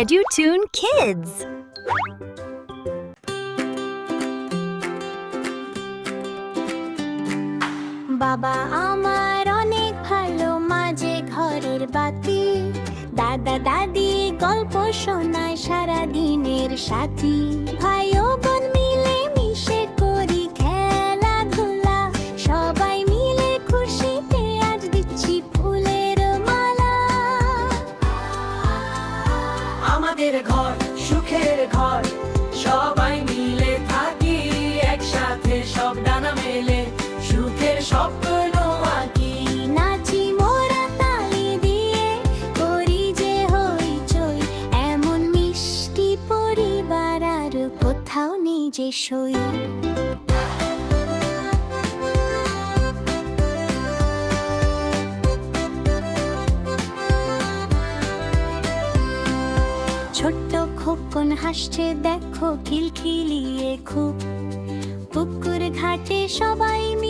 EduTune Kids. বাবা আমার অনেক ভালো মাঝে ঘরের বাতি। দাদা দাদি গল্প শোনায় সারা দিনের সাথী। ভাই আমাদের ঘর, সুখের ঘর। সবাই মিলে থাকি, একসাথে সব ডানা মেলে। সুখের স্বপ্ন নাচি মোরা তালি দিয়ে, করি যে হইচই এমন মিষ্টি কোথাও নেই যে সই। ছোট্ট খোকন হাসছে দেখো খিলখিলিয়ে খুব। পুকুর ঘাটে সবাই মিলে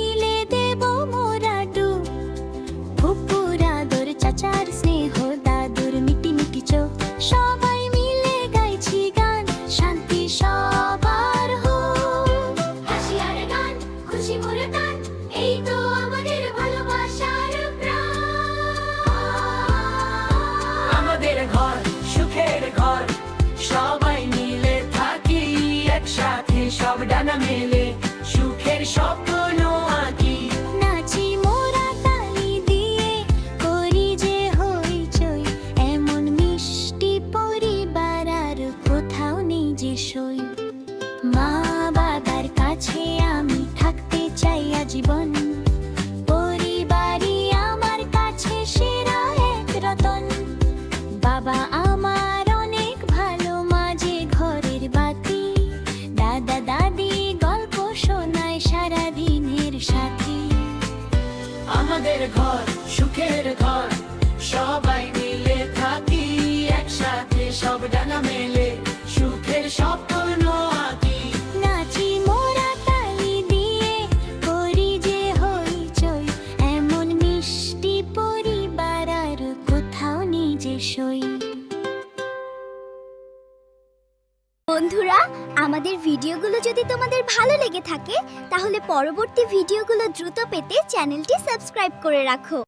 একসাথে সব ডানা মেলে আমাদের ঘর সুখের ঘর সবাই বন্ধুরা, আমাদের ভিডিওগুলো যদি তোমাদের ভালো লেগে থাকে, তাহলে পরবর্তী ভিডিওগুলো দ্রুত পেতে চ্যানেলটি সাবস্ক্রাইব করে রাখো।